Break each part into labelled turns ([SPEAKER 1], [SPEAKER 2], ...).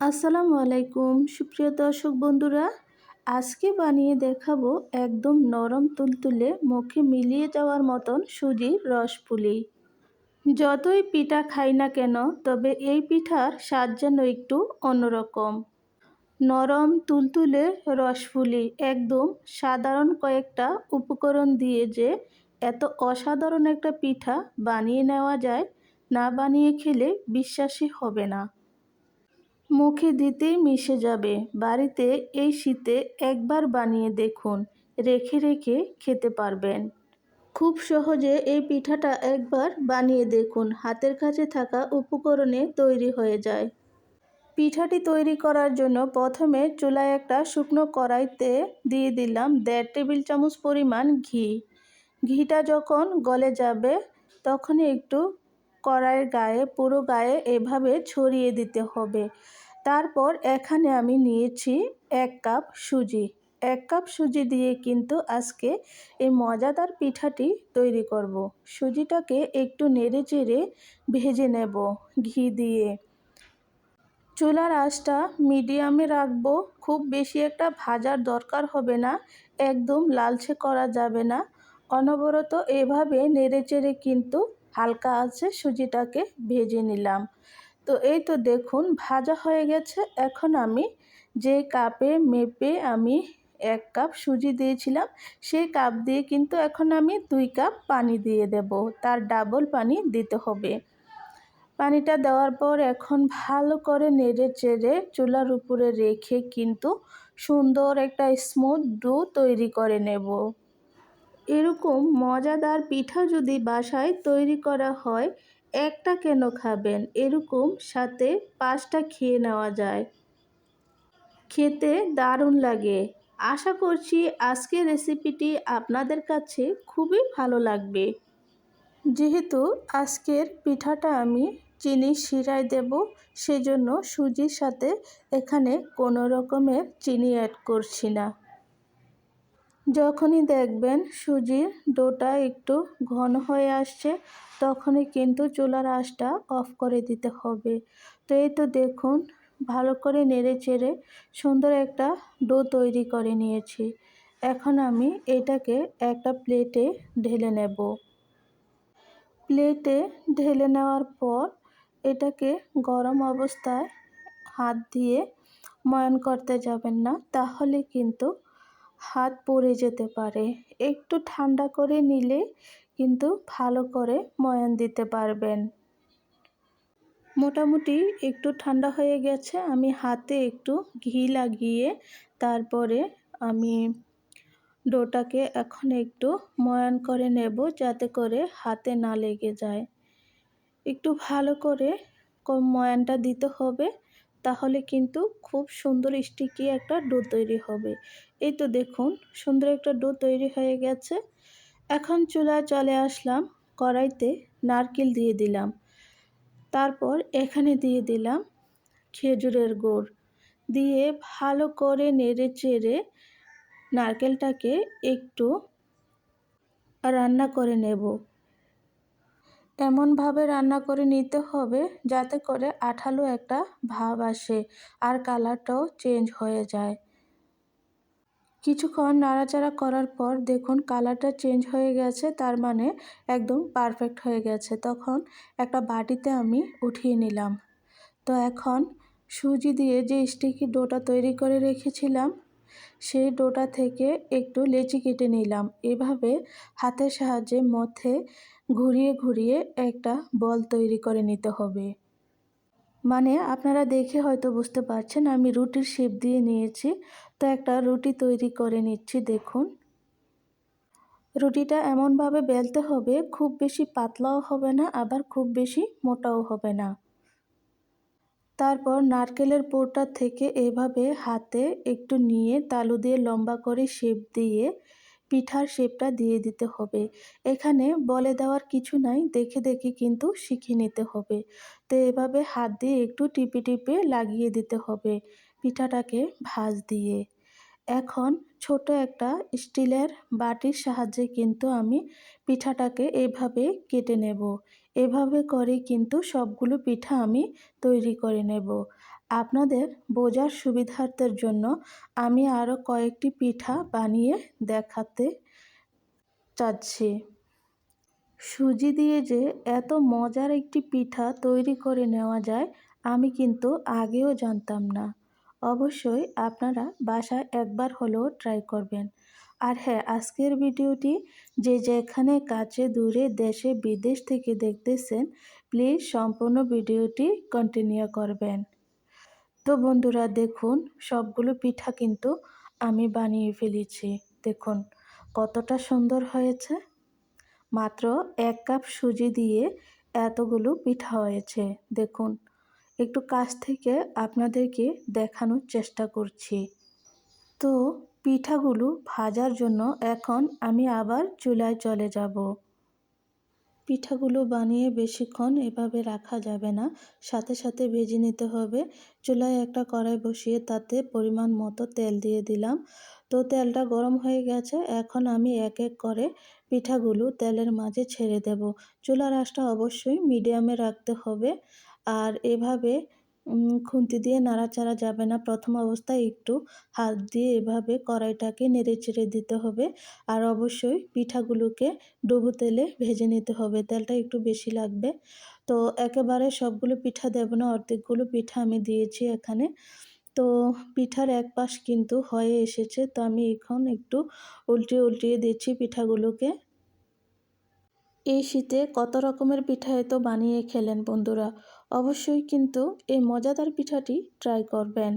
[SPEAKER 1] আসসালামু আলাইকুম, সুপ্রিয় দর্শক বন্ধুরা। আজকে বানিয়ে দেখাবো একদম নরম তুলতুলে, মুখে মিলিয়ে যাওয়ার মতন সুজির রসপুলি। যতই পিঠা খাই না কেন, তবে এই পিঠার স্বাদ যেন একটু অন্যরকম। নরম তুলতুলে রসপুলি একদম সাধারণ কয়েকটা উপকরণ দিয়ে যে এত অসাধারণ একটা পিঠা বানিয়ে নেওয়া যায়, না বানিয়ে খেলে বিশ্বাসই হবে না। মুখে দিতেই মিশে যাবে। বাড়িতে এই শীতে একবার বানিয়ে দেখুন, রেখে রেখে খেতে পারবেন। খুব সহজে এই পিঠাটা একবার বানিয়ে দেখুন, হাতের কাছে থাকা উপকরণে তৈরি হয়ে যায়। পিঠাটি তৈরি করার জন্য প্রথমে চুলায় একটা শুকনো কড়াইতে দিয়ে দিলাম দেড় টেবিল চামচ পরিমাণ ঘি। ঘিটা যখন গলে যাবে, তখনই একটু কড়াইয়ের গায়ে, পুরো গায়ে এভাবে ছড়িয়ে দিতে হবে। তারপর এখানে আমি নিয়েছি এক কাপ সুজি। এক কাপ সুজি দিয়ে কিন্তু আজকে এই মজাদার পিঠাটি তৈরি করব। সুজিটাকে একটু নেড়ে চেড়ে ভেজে নেব ঘি দিয়ে। চুলার আঁচটা মিডিয়ামে রাখব। খুব বেশি একটা ভাজার দরকার হবে না, একদম লালচে করা যাবে না। অনবরত এভাবে নেড়ে চেড়ে কিন্তু হালকা আছে, সুজিটাকে ভেজে নিলাম। তো এই তো দেখুন, ভাজা হয়ে গেছে। এখন আমি যে কাপে মেপে আমি এক কাপ সুজি দিয়েছিলাম, সেই কাপ দিয়ে কিন্তু এখন আমি দুই কাপ পানি দিয়ে দেব। তার ডাবল পানি দিতে হবে। পানিটা দেওয়ার পর এখন ভালো করে নেড়ে চেড়ে চুলার উপরে রেখে কিন্তু সুন্দর একটা স্মুথ ডো তৈরি করে নেব। এরকম মজাদার পিঠা যদি বাসায় তৈরি করা হয়, একটা কেন খাবেন? এরকম সাথে পাঁচটা খেয়ে নেওয়া যায়। খেতে দারুণ লাগে। আশা করছি আজকের রেসিপিটি আপনাদের কাছে খুবই ভালো লাগবে। যেহেতু আজকের পিঠাটা আমি চিনি শিরায় দেব, সেজন্য সুজির সাথে এখানে কোনো রকমের চিনি অ্যাড করছি না। যখনই দেখবেন সুজির ডোটা একটু ঘন হয়ে আসছে, তখনই কিন্তু চুলার আঁচটা অফ করে দিতে হবে। তো এই তো দেখুন, ভালো করে নেড়ে চেড়ে সুন্দর একটা ডো তৈরি করে নিয়েছি। এখন আমি এটাকে একটা প্লেটে ঢেলে নেব। প্লেটে ঢেলে নেওয়ার পর এটাকে গরম অবস্থায় হাত দিয়ে ময়ন করতে যাবেন না, তাহলে কিন্তু হাত পড়ে যেতে পারে। একটু ঠান্ডা করে নিলে কিন্তু ভালো করে ময়ান দিতে পারবেন। মোটামুটি একটু ঠান্ডা হয়ে গেছে, আমি হাতে একটু ঘি লাগিয়ে তারপরে আমি ডোটাকে এখন একটু ময়ান করে নেব যাতে করে হাতে না লেগে যায়। একটু ভালো করে ময়ানটা দিতে হবে। তাহলে কিন্তু খুব সুন্দর স্টিকি একটা ডো তৈরি হবে। এই তো দেখুন, সুন্দর একটা ডো তৈরি হয়ে গেছে। এখন চুলায় চলে আসলাম, কড়াইতে নারকেল দিয়ে দিলাম। তারপর এখানে দিয়ে দিলাম খেজুরের গুড়। দিয়ে ভালো করে নেড়ে চেড়ে নারকেলটাকে একটু রান্না করে নেব। এমনভাবে রান্না করে নিতে হবে যাতে করে আঠালো একটা ভাব আসে আর কালারটাও চেঞ্জ হয়ে যায়। কিছুক্ষণ নাড়াচাড়া করার পর দেখুন কালারটা চেঞ্জ হয়ে গেছে, তার মানে একদম পারফেক্ট হয়ে গেছে। তখন একটা বাটিতে আমি উঠিয়ে নিলাম। তো এখন সুজি দিয়ে যে স্টিকি ডোটা তৈরি করে রেখেছিলাম, সেই ডোটা থেকে একটু লেচি কেটে নিলাম। এভাবে হাতের সাহায্যে মধ্যে ঘুরিয়ে ঘুরিয়ে একটা বল তৈরি করে নিতে হবে। মানে আপনারা দেখে হয়তো বুঝতে পারছেন, আমি রুটির শেপ দিয়ে নিয়েছি, তো একটা রুটি তৈরি করে নিচ্ছি, দেখুন। রুটিটা এমনভাবে বেলতে হবে, খুব বেশি পাতলাও হবে না, আবার খুব বেশি মোটাও হবে না। তারপর নারকেলের পোরটা থেকে এভাবে হাতে একটু নিয়ে তালু দিয়ে লম্বা করে শেপ দিয়ে পিঠার শেপটা দিয়ে দিতে হবে। এখানে বলে দেওয়ার কিছু নাই, দেখে দেখে কিন্তু শিখে নিতে হবে। তো এভাবে হাত দিয়ে একটু টিপে টিপে লাগিয়ে দিতে হবে পিঠাটাকে ভাজ দিয়ে। এখন ছোট একটা স্টিলের বাটির সাহায্যে কিন্তু আমি পিঠাটাকে এভাবে কেটে নেব। এভাবে করে কিন্তু সবগুলো পিঠা আমি তৈরি করে নেব। আপনাদের বোঝার সুবিধার্থের জন্য আমি আরও কয়েকটি পিঠা বানিয়ে দেখাতে চাচ্ছি। সুজি দিয়ে যে এত মজার একটি পিঠা তৈরি করে নেওয়া যায়, আমি কিন্তু আগেও জানতাম না। অবশ্যই আপনারা বাসায় একবার হলেও ট্রাই করবেন। আর হ্যাঁ আজকের ভিডিওটি যে যেখানে কাছে দূরে দেশে বিদেশ থেকে দেখতেছেন, প্লিজ সম্পূর্ণ ভিডিওটি কন্টিনিউ করবেন। তো বন্ধুরা দেখুন, সবগুলো পিঠা কিন্তু আমি বানিয়ে ফেলেছি। দেখুন, কতটা সুন্দর হয়েছে। মাত্র এক কাপ সুজি দিয়ে এতগুলো পিঠা হয়েছে। দেখুন, একটু কাছ থেকে আপনাদেরকে দেখানোর চেষ্টা করছি। তো পিঠাগুলো ভাজার জন্য এখন আমি আবার চুলায় চলে যাব। পিঠাগুলো বানিয়ে বেশিক্ষণ এভাবে রাখা যাবে না। সাথে সাথে ভেজে নিতে হবে। চুলায় একটা কড়াই বসিয়ে তাতে পরিমাণ মতো তেল দিয়ে দিলাম। তো তেলটা গরম হয়ে গেছে। এখন আমি এক এক করে পিঠাগুলো তেলের মাঝে ছেড়ে দেব। চুলার আঁচটা অবশ্যই মিডিয়ামে রাখতে হবে। আর এভাবে খুন্তি দিয়ে নাড়াচাড়া যাবে না। প্রথম অবস্থায় একটু হাত দিয়ে এভাবে কড়াইটাকে নেড়ে চেড়ে দিতে হবে আর অবশ্যই পিঠাগুলোকে ডুবো তেলে ভেজে নিতে হবে। তেলটা একটু বেশি লাগবে। তো একেবারে সবগুলো পিঠা দেব না, অর্ধেকগুলো পিঠা আমি দিয়েছি এখানে। তো পিঠার এক পাশ কিন্তু হয়ে এসেছে, তো আমি এখন একটু উল্টিয়ে উল্টিয়ে দিচ্ছি পিঠাগুলোকে। এই শীতে কত রকমের পিঠা এত বানিয়ে খেলেন বন্ধুরা? অবশ্যই কিন্তু এই মজাদার পিঠাটি ট্রাই করবেন।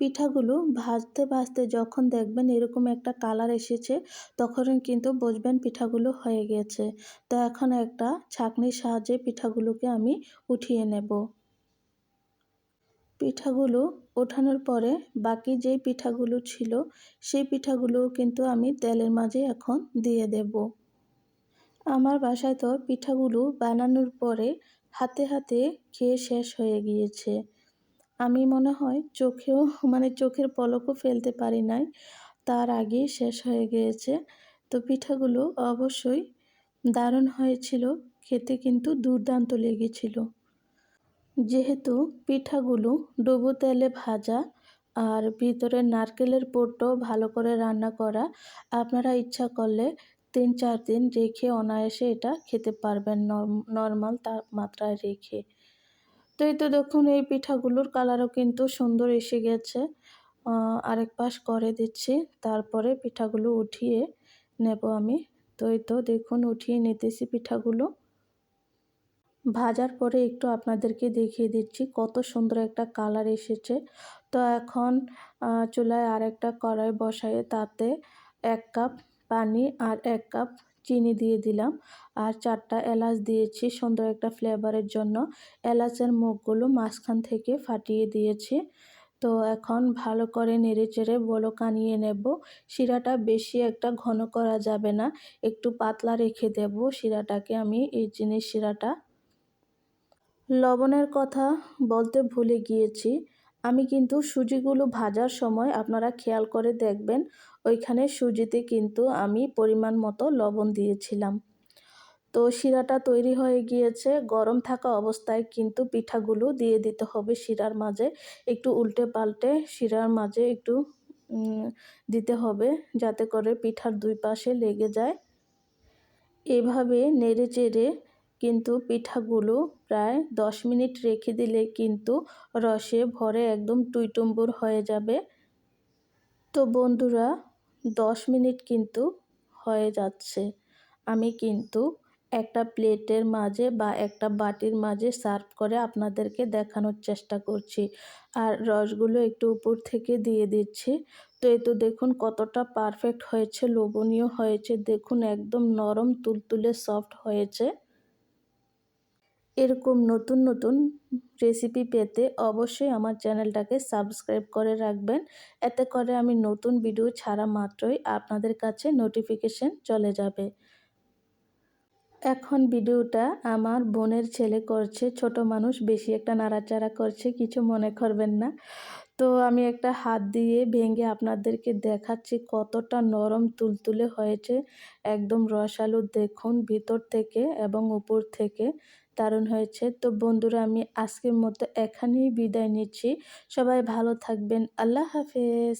[SPEAKER 1] পিঠাগুলো ভাজতে ভাজতে যখন দেখবেন এরকম একটা কালার এসেছে তখন কিন্তু বুঝবেন পিঠাগুলো হয়ে গেছে। তো এখন একটা ছাঁকনির সাহায্যে পিঠাগুলোকে আমি উঠিয়ে নেব। পিঠাগুলো ওঠানোর পরে বাকি যেই পিঠাগুলো ছিল, সেই পিঠাগুলো কিন্তু আমি তেলের মাঝে এখন দিয়ে দেব। আমার বাসায় তো পিঠাগুলো বানানোর পরে হাতে হাতে খেয়ে শেষ হয়ে গিয়েছে। আমি মনে হয় চোখেও মানে চোখের পলকও ফেলতে পারি নাই। তার আগেই শেষ হয়ে গিয়েছে। তো পিঠাগুলো অবশ্যই দারুণ হয়েছিল। খেতে কিন্তু দুর্দান্ত লেগেছিল। যেহেতু পিঠাগুলো ডুবো তেলে ভাজা আর ভিতরে নারকেলের পুরটাও ভালো করে রান্না করা, আপনারা ইচ্ছা করলে তিন, চার দিন রেখে অনায়াসে এটা খেতে পারবেন নর্মাল তাপমাত্রায় রেখে। তো এই তো দেখুন, এই পিঠাগুলোর কালারও কিন্তু সুন্দর এসে গেছে। আরেক পাশ করে দিচ্ছি, তারপরে পিঠাগুলো উঠিয়ে নেব আমি। তো এই তো দেখুন, উঠিয়ে নিতেছি পিঠাগুলো। ভাজার পরে একটু আপনাদেরকে দেখিয়ে দিচ্ছি, কত সুন্দর একটা কালার এসেছে। তো এখন চুলায় আরেকটা কড়াই বসায়ে তাতে এক কাপ পানি আর এক কাপ চিনি দিয়ে দিলাম। আর চারটা এলাচ দিয়েছি সুন্দর একটা ফ্লেভারের জন্য। এলাচের মুখগুলো মাঝখান থেকে ফাটিয়ে দিয়েছি। তো এখন ভালো করে নেড়ে চেড়ে বলো কানিয়ে নেব। শিরাটা বেশি একটা ঘন করা যাবে না, একটু পাতলা রেখে দেব শিরাটাকে আমি, এই জিনিস শিরাটা। লবণের কথা বলতে ভুলে গিয়েছি। আমি কিন্তু সুজিগুলো ভাজার সময় আপনারা খেয়াল করে দেখবেন, ওইখানে সুজিতে কিন্তু আমি পরিমাণ মতো লবণ দিয়েছিলাম। তো শিরাটা তৈরি হয়ে গিয়েছে, গরম থাকা অবস্থায় কিন্তু পিঠাগুলো দিয়ে দিতে হবে শিরার মাঝে। একটু উল্টে পাল্টে শিরার মাঝে একটু দিতে হবে যাতে করে পিঠার দুই পাশে লেগে যায়। এভাবে নেড়ে চেড়ে কিন্তু পিঠাগুলো প্রায় দশ মিনিট রেখে দিলে কিন্তু রসে ভরে একদম টুইটুম্বুর হয়ে যাবে। তো বন্ধুরা, দশ মিনিট কিন্তু হয়ে যাচ্ছে। আমি কিন্তু একটা প্লেটের মাঝে বা একটা বাটির মাঝে সার্ভ করে আপনাদেরকে দেখানোর চেষ্টা করছি। আর রসগুলো একটু উপর থেকে দিয়ে দিচ্ছি। তো এই তো দেখুন কতটা পারফেক্ট হয়েছে, লোভনীয় হয়েছে। দেখুন একদম নরম, তুলতুলে, সফট হয়েছে। এরকম নতুন নতুন রেসিপি পেতে অবশ্যই আমার চ্যানেলটাকে সাবস্ক্রাইব করে রাখবেন। এতে করে আমি নতুন ভিডিও ছাড়া মাত্রই আপনাদের কাছে নোটিফিকেশন চলে যাবে। এখন ভিডিওটা আমার বোনের ছেলে করছে, ছোট মানুষ, বেশি একটা নাড়াচাড়া করছে, কিছু মনে করবেন না। তো আমি একটা হাত দিয়ে ভেঙে আপনাদেরকে দেখাচ্ছি কতটা নরম তুলতুলে হয়েছে। একদম রসালু দেখুন ভিতর থেকে এবং উপর থেকে। দারুণ হয়েছে। তো বন্ধুরা, আমি আজকের মতো এখানেই বিদায় নিচ্ছি। সবাই ভালো থাকবেন। আল্লাহ হাফেজ।